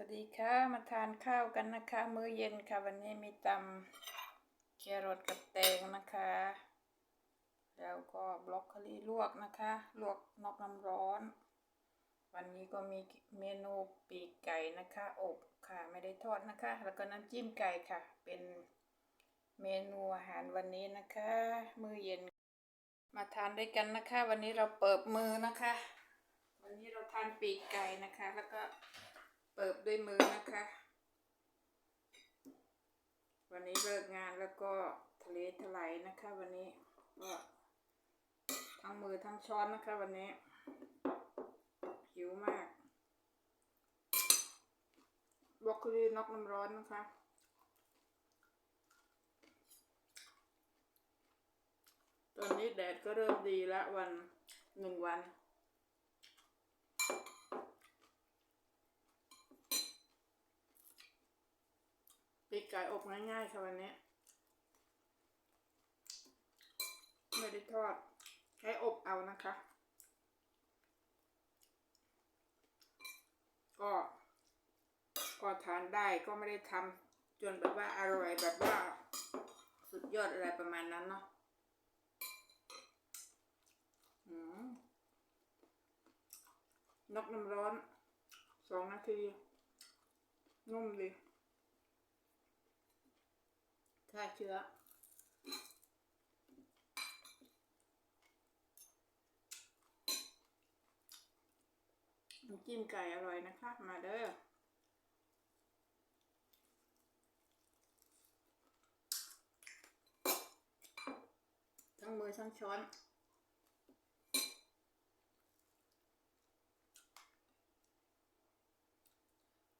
วัสดีค่ะ มาทานข้าวกันนะคะ มื้อเย็นค่ะ วันนี้มีตำแครอทกับแตงนะคะ แล้วก็บรอกโคลีลวกนะคะ ลวกนอกน้ำร้อน วันนี้ก็มีเมนูปีกไก่นะคะอบค่ะไม่ได้ทอดนะคะ แล้วก็น้ำจิ้มไก่ค่ะ เป็นเมนูอาหารวันนี้นะคะ มื้อเย็น มาทานด้วยกันนะคะ วันนี้เราเปิดมือนะคะ วันนี้เราทานปีกไก่นะคะ แล้วก็ เปิดด้วยมือนะคะ วันนี้เลิกงานแล้วก็ทะเลถลายนะคะ วันนี้ก็ทั้งมือทั้งช้อนนะคะ วันนี้ หิวมากบรอกโคลีนอกน้ำร้อนนะคะตอนนี้แดดก็เริ่มดีล้ววันหนึ่งวัน ปี กไก่อบง่ายๆค่ะวันนี้ไม่ได้ทอดแค่อบเอานะคะ ก็ก็ทานได้ก็ไม่ได้ทำจนแบบว่าอร่อยแบบว่าสุดยอดอะไรประมาณนั้นเนาะนกน้ำร้อนสองนาทีนุ่มดี ฆ่าเชื้อ น้ำจิ้มไก่อร่อยนะคะ มาเด้อทั้งมือทั้งช้อน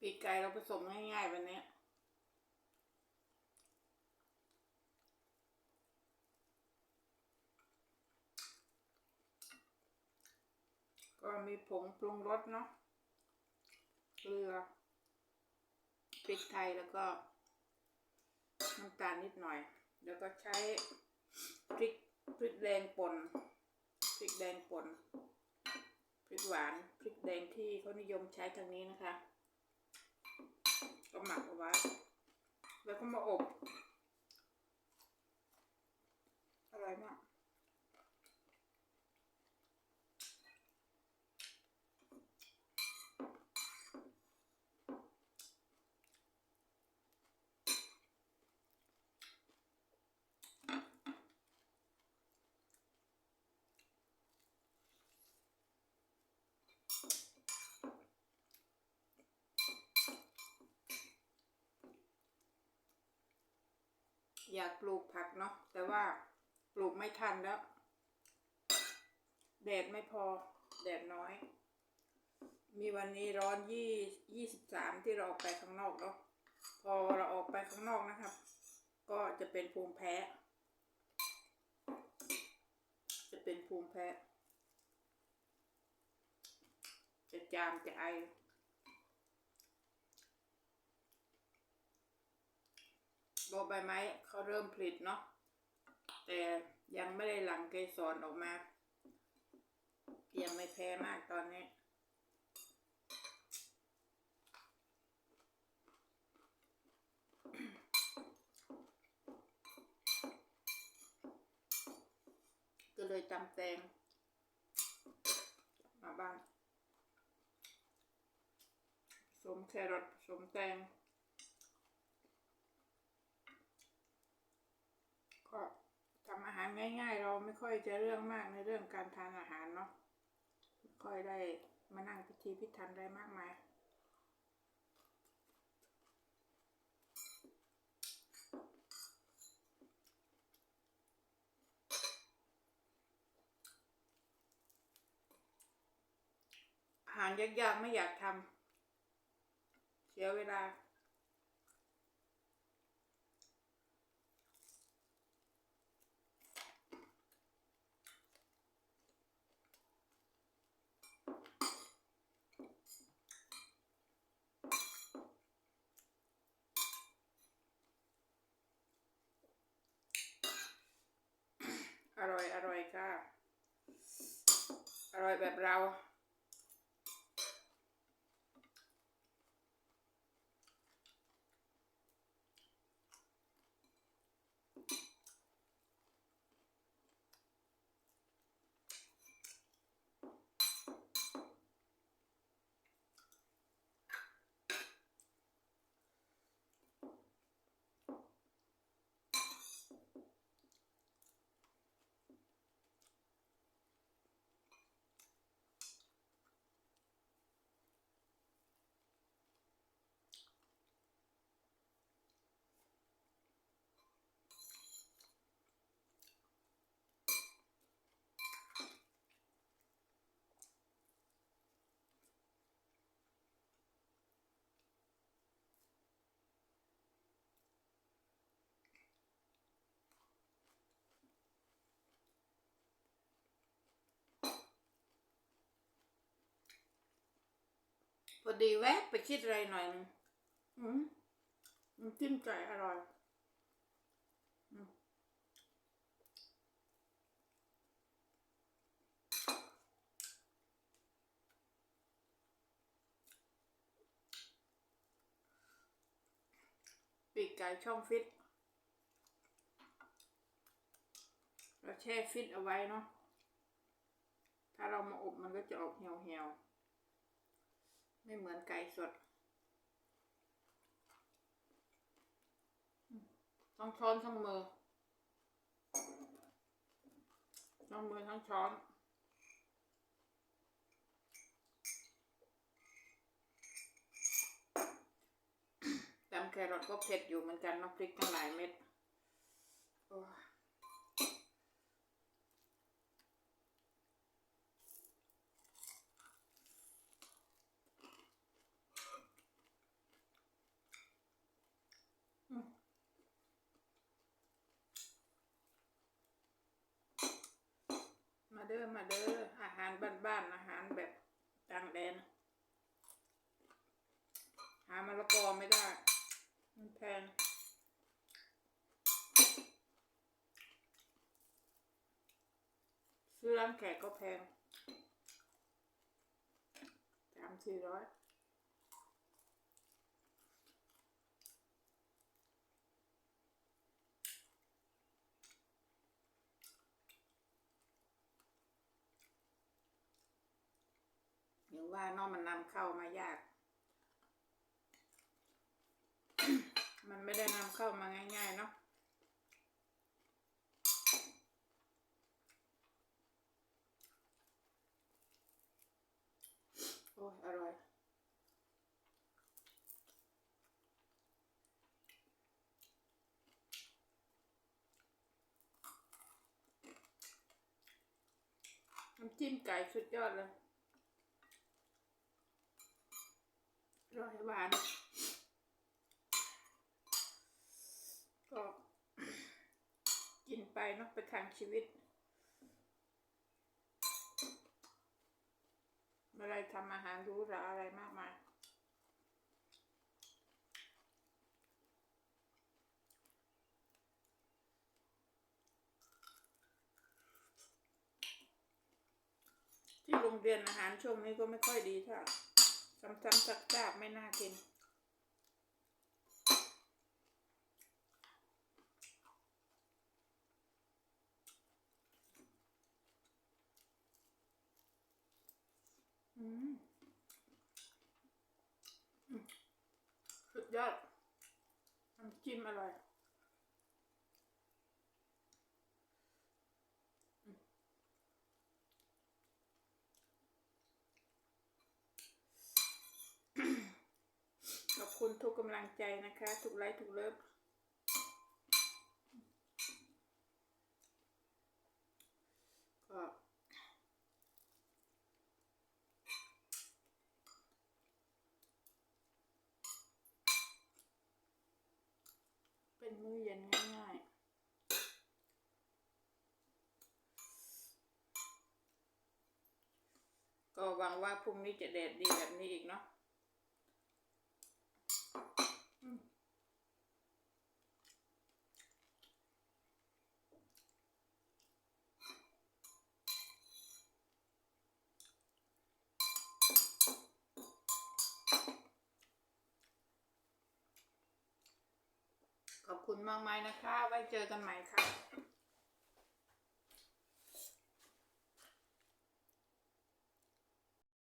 ปีกไก่เราผสมง่ายๆวันนี้ ก็ มีผงปรุงรสเนาะ เกลือ พริกไทยแล้วก็น้ำตาลนิดหน่อย แล้วก็ใช้พริกพริกแดงป่น พริกแดงป่น พริกหวาน พริกแดงที่เขานิยมใช้ทางนี้นะคะ ก็หมักเอาไว้ แล้วก็มาอบ อยากปลูกผักเนาะแต่ว่าปลูกไม่ทันแล้ว แดดไม่พอ แดดน้อย มีวันนี้ร้อนยี่ยี่สิบสามที่เราออกไปข้างนอกเนาะพอเราออกไปข้างนอกนะครับ ก็จะเป็นภูมิแพ้ จะเป็นภูมิแพ้ จะจามจะไอ บใบไม้เขาเริ่มผลิตเนาะแต่ยังไม่ได้หลังเกสรออกมา ยังไม่แพ้มากตอนนี้ก็เลยตำแตงมาบ้างสมแครอทสมแตง ก็ทำอาหาร ง่าย ๆ เราไม่ค่อยจะเรื่องมากในเรื่องการทานอาหารเนาะไม่ค่อยได้มานั่งพิธีพิถันอะไรมากมายอาหารยากๆไม่อยากทำเสียเวลา อร่อยอร่อยค่ะ อร่อยแบบเรา อดีแวะไปคิดอะไรหน่อยนึงอืมน้ำจิ้มไก่อร่อยปีกไก่ช่องฟิต เราแช่ฟิตเอาไว้เนาะ ถ้าเรามาอบมันก็จะออกเหี่ยวเหี่ยวๆ ไม่เหมือนไก่สดอืมต้องช้อนทั้งมือ ทั้งมือทั้งช้อนตำแครอทก็เผ็ดอยู่เหมือนกันเนาะพริกตั้งหลายเม็ดโอ้ย อมาเด้ออาหารบ้านๆอาหารแบบต่างแดนหามะละกอไม่ได้ มันแพงซื้อร้านแขกก็แพงสามสี่ร้อย อย่างว่านอกมันนำเข้ามายาก มันไม่ได้นำเข้ามาง่ายๆเนาะโอ้ยอร่อยน้ำจิ้มไก่สุดยอดเลย อร่อย หวานก็กินไปเนาะไปทางชีวิตไม่ได้ทำอาหารหรู้หราอะไรมากมายที่โรงเรียนอาหารช่วงนี้ก็ไม่ค่อยดีเท่า ซ้ำๆซักๆไม่น่ากินอืมอืมสุดยอดน้ำจิ้มอร่อยอืมขอบ คุณทุกกำลังใจนะคะ ทุกไลค์ทุกเลิฟก็เป็นมื้อเย็นง่ายๆ ก็หวังว่าพรุ่งนี้จะแดดดีแบบนี้อีกเนาะ คุณมากมายนะคะ ไว้เจอกันใหม่ค่ะ